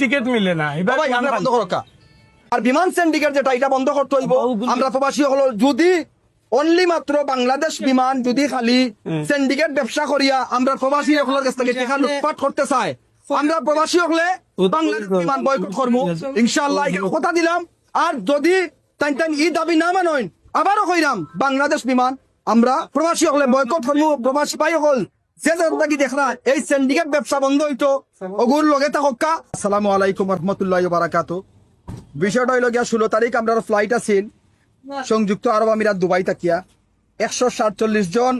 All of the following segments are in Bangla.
টিকিট মিলে না। ইবাদি বাবা, আমরা বন্ধ করো আর বিমান সিন্ডিকেট যেটা এটা বন্ধ করতে হইব। আমরা প্রবাসী হলো যদি অনলি মাত্র বাংলাদেশ বিমান যদি খালি সিন্ডিকেট ব্যবসা করিয়া আমরা প্রবাসী হলের কাছ থেকে টাকা লুটপাট করতে চাই। আমরা প্রবাসী হলে বাংলাদেশ বিমান বয়কট করব। ইনশাআল্লাহ এখানে কথা দিলাম। আর যদি তাই তাই ই দাবি না মানইন আবারও কইরাম বাংলাদেশ বিমান আমরা প্রবাসী হলে বয়কট করব। প্রবাসী পাই হল যে যেটা কি দেখরা এই সিন্ডিকেট ব্যবসা বন্ধ হইতো। অগুর লগে থাকা আসসালামু আলাইকুম রহমতুল্লাহ বারাকাতু বিষয়টা হইল গিয়া ষোলো তারিখ আমরা ফ্লাইট আছিল সংযুক্ত আরব আমিরাত দুবাই তাকিয়া একশো সাতচল্লিশ জন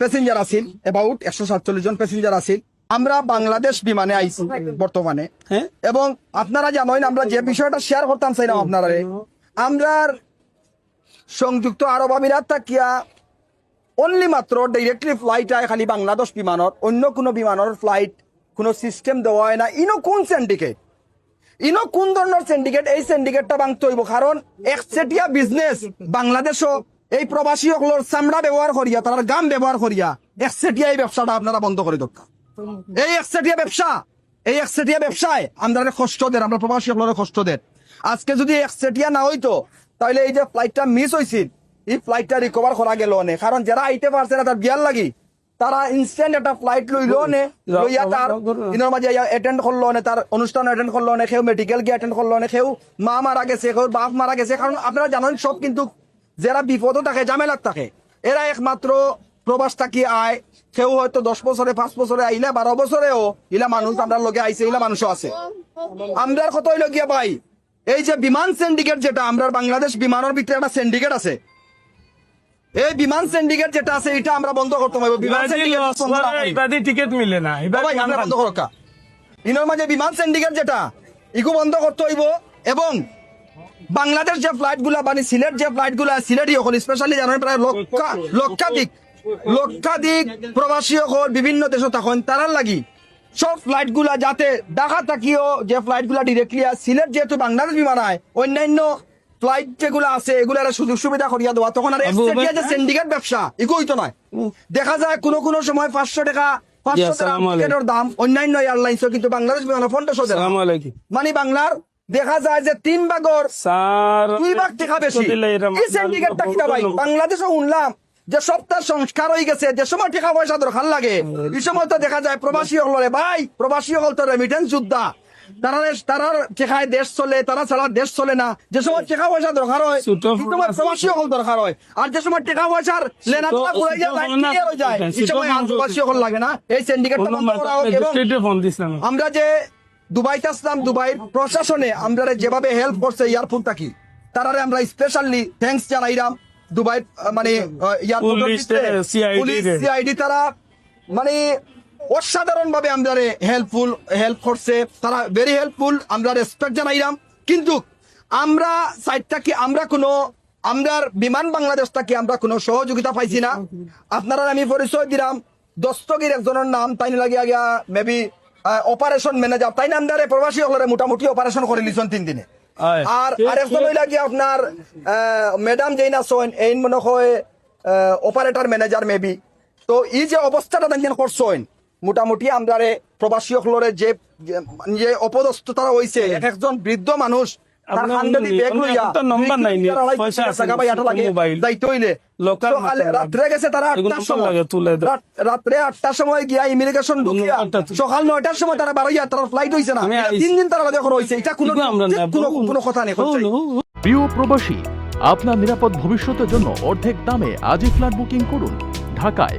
প্যাসেঞ্জার আছিল এবাউট একশো সাতচল্লিশ জন প্যাসেঞ্জার আছিল আমরা বাংলাদেশ বিমানে আইছি বর্তমানে। হ্যাঁ? এবং আপনারা জানেন আমরা যে বিষয়টা শেয়ার করতাম চাইলাম আপনারা আমরা সংযুক্ত আরব আমিরাত তাকিয়া অনলি মাত্র ডাইরেক্টলি ফ্লাইট আয় খালি বাংলাদেশ বিমানত, অন্য কোনো বিমানের ফ্লাইট কোনো সিস্টেম দেওয়া হয় না ইনো কোন সিন্ডিকেট ইনো কোন ধরনের সিন্ডিকেট এই সিন্ডিকেটটা ভাঙতে হইব কারণ একচেটিয়া বিজনেস বাংলাদেশও এই প্রবাসী সকলের চামড়া ব্যবহার করিয়া তার গাম ব্যবহার করিয়া একচেটিয়া এই ব্যবসাটা আপনারা বন্ধ করে দরকার এই একচেটিয়া ব্যবসা এই একচেটিয়া ব্যবসায় আমরা কষ্ট দেন, আমরা প্রবাসী সকলের কষ্ট দেন। আজকে যদি একচেটিয়া না হইতো, তাহলে এই যে ফ্লাইটটা মিস হয়েছিল এই ফ্লাইটটা রিকভার করা গেল অনেক কারণ যারা আইতে পারছে না তার বিয়ার লাগি। তারা ইনস্ট্যান্ট একটা ফ্লাইট লইলো নে। লইয়া তার ইনোর মাঝে অ্যাটেন্ড করল নে তার অনুষ্ঠান অ্যাটেন্ড করল নে কেউ মেডিকেল গিয়ে অ্যাটেন্ড করল নে কেউ মা মারা গেছে কেউ বাপ মারা গেছে। কারণ আপনারা জানেন সব কিন্তু যারা বিপদও থাকে ঝামেলাত থাকে এরা একমাত্র প্রবাস থাকি আয়। কেউ হয়তো দশ বছরে পাঁচ বছরে আইলে বারো বছরেও ইলা মানুষ আমরা লগে আইছে ইলা মানুষও আছে। আমরার কত হইল গিয়া ভাই? এই যে বিমান সিন্ডিকেট যেটা আমরা বাংলাদেশ বিমানের ভিতরে একটা সিন্ডিকেট আছে। এই বিমান সিন্ডিকেট যেটা আছে এটা আমরা বন্ধ করতে হবে বিমান টিকিট মিলে না আমরা বন্ধ ইনোর মাঝে বিমান সিন্ডিকেট যেটা ইকো বন্ধ করতে হইব। এবং বাংলাদেশ যে ফ্লাইটগুলা মানে সিলেট যে ফ্লাইটগুলা সিলেটই এখন স্পেশালি জানেন প্রায় লক্ষা লক্ষাধিক লক্ষাধিক প্রবাসী হল বিভিন্ন দেশ তখন তারার লাগি সব ফ্লাইটগুলা যাতে ঢাকা থাকিও যে ফ্লাইটগুলা ডিরেক্টলি সিলেট যেহেতু বাংলাদেশ বিমান হয় অন্যান্য ফ্লাইট যেগুলো আছে এগুলার সুযোগ সুবিধা করিয়া দেওয়া। তখন আর যে সিন্ডিকেট ব্যবসা এগুলো হইতো নয়। দেখা যায় কোনো কোনো সময় পাঁচশো টাকা দাম অন্যান্য কিন্তু বাংলাদেশ বিমানে মানে বাংলার দেখা যায় যে তিন ভাগর স্যার দুই ভাগ টাকা বেশি। এই সিন্ডিকেটটা কিটা ভাই? বাংলাদেশও শুনলাম যে সপ্তাহ সংস্কার হয়ে গেছে যে সময় টাকা পয়সা দরকার লাগে। এই সময় তো দেখা যায় প্রবাসী হলরে ভাই প্রবাসী হল তো রেমিটেন্স যোদ্ধা। তারা তারার টেকায় দেশ চলে তারা ছাড়া দেশ চলে না। যে সময় টাকা পয়সা দরকার হয় প্রবাসী দরকার হয়। আর যে সময় টাকা পয়সার লেনা ঘুরে যায় এই সময় প্রবাসী লাগে না। এই সিন্ডিকেটটা বন্ধ করা হোক এবং আমরা যে দুবাইতে আসলাম দুবাই প্রশাসনে আমরা যেভাবে হেল্প করছে এয়ারপোর্ট থাকি তারারে আমরা স্পেশালি থ্যাঙ্কস জানাইলাম। দুবাই মানে পুলিশ, CID রে। সিআইডি তারা মানে অসাধারণ ভাবে আমরা হেল্পফুল হেল্প করছে। তারা ভেরি হেল্পফুল আমরা রেসপেক্ট জানাইলাম। কিন্তু আমরা সাইড থাকি আমরা কোনো আমরার বিমান বাংলাদেশ থাকি আমরা কোনো সহযোগিতা পাইছি না? আপনারা আমি পরিচয় দিলাম। দস্তগির একজনের নাম তাই লাগে আগিয়া মেবি অপারেশন ম্যানেজার তাই নাম দ্বারে প্রবাসী হলরে মোটামুটি অপারেশন করে লিছন তিন দিনে। আর আরেকজন হইলা কি আপনার ম্যাডাম যেই না সোন এই মনে হয় অপারেটর ম্যানেজার মেবি তো এই যে অবস্থাটা দেখেন করছেন মোটামুটি আমরা প্রবাসী হলরে যে যে অপদস্থ তারা হইছে একজন বৃদ্ধ মানুষ রাত্রে আটটার সময়। সময় গিয়া ইমিগ্রেশন ঢুকিয়া সকাল নয়টার সময় তারা ফ্লাইট হইছে না। তিন দিন তারা দেখো হইছে এটা কোনো কোনো কোনো কথা নেই প্রিয় প্রবাসী আপনার নিরাপদ ভবিষ্যতের জন্য অর্ধেক দামে আজই ফ্ল্যাট বুকিং করুন। ঢাকায়